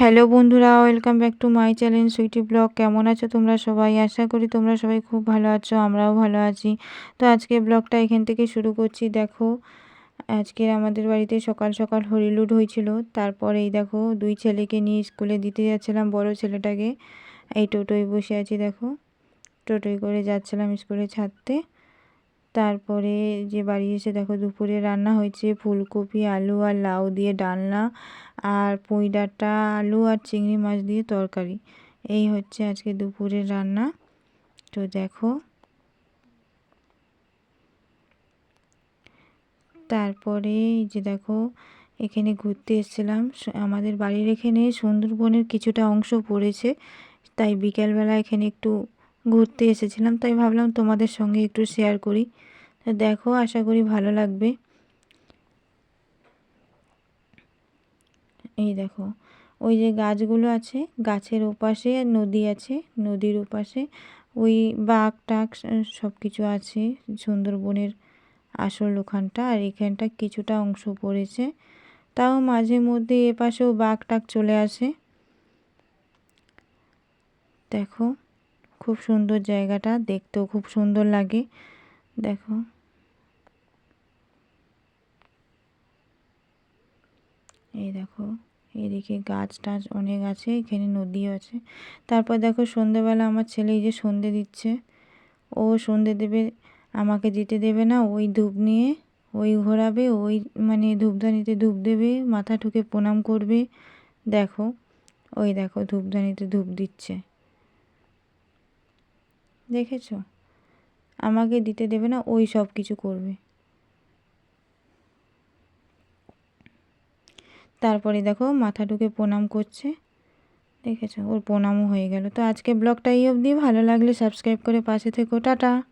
Hello বন্ধুরা, welcome back to my channel Sweety blog. কেমন আছো তোমরা সবাই? আশা করি তোমরা সবাই খুব ভালো আছো, আমরাও ভালো আছি। তো আজকে ব্লগটা এখান থেকে শুরু করছি। দেখো, আজকে আমাদের বাড়িতে সকাল সকাল হরিলুড হয়েছিল। তারপরে এই দেখো, দুই ছেলেকে নিয়ে স্কুলে দিতে যাচ্ছিলাম, বড় ছেলেটাকে। এই টোটোয় বসে আছি, দেখো। টোটোয় করে যাচ্ছিলাম স্কুলে ছাড়তে। তারপরে যে বাড়ি এসে দেখো দুপুরে রান্না হয়েছে ফুলকপি, আলু আর লাউ দিয়ে ডালনা আর পুঁই ডাঁটা, আলু আর চিংড়ি মাছ দিয়ে তরকারি। এই হচ্ছে আজকে দুপুরের রান্না। তো দেখো। তারপরে যে দেখো, এখানে ঘুরতে এসেছিলাম। আমাদের বাড়ির এখানে সুন্দরবনের কিছুটা অংশ পড়েছে, তাই বিকেলবেলা এখানে একটু ঘুরতে এসেছিলাম, তাই ভাবলাম তোমাদের সঙ্গে একটু শেয়ার করি। তো দেখো, আশা করি ভালো লাগবে। এই দেখো, ওই যে গাছগুলো আছে, গাছের ওপাশে নদী আছে, নদীর ওপাশে। ওই বাঘ টাক সব কিছু আছে, সুন্দরবনের আসল ওখানটা, আর এখানটা কিছুটা অংশ পড়েছে। তাও মাঝে মধ্যে এপাশেও বাঘ টাক চলে আসে। দেখো খুব সুন্দর জায়গাটা, দেখতেও খুব সুন্দর লাগে। দেখো। এই দেখো, এদিকে গাছ টাছ অনেক আছে, এখানে নদীও আছে। তারপর দেখো সন্ধেবেলা আমার ছেলে এই যে সন্ধে দিচ্ছে, ও সন্ধে দেবে, আমাকে দিতে দেবে না, ওই ধূপ নিয়ে, ওই ঘোরাবে, ওই মানে ধূপদানিতে ধূপ দেবে, মাথা ঠুকে প্রণাম করবে। দেখো, ওই দেখো ধূপদানিতে ধূপ দিচ্ছে। দেখেছ? আমাকে দিতে দেবে না, ওই সব কিছু করবে। তারপরে দেখো, মাথা ঢুকে প্রণাম করছে। দেখেছ? ওর প্রণামও হয়ে গেল। তো আজকে ব্লগটা এই অবধি। ভালো লাগলে সাবস্ক্রাইব করে পাশে থেকো। টাটা!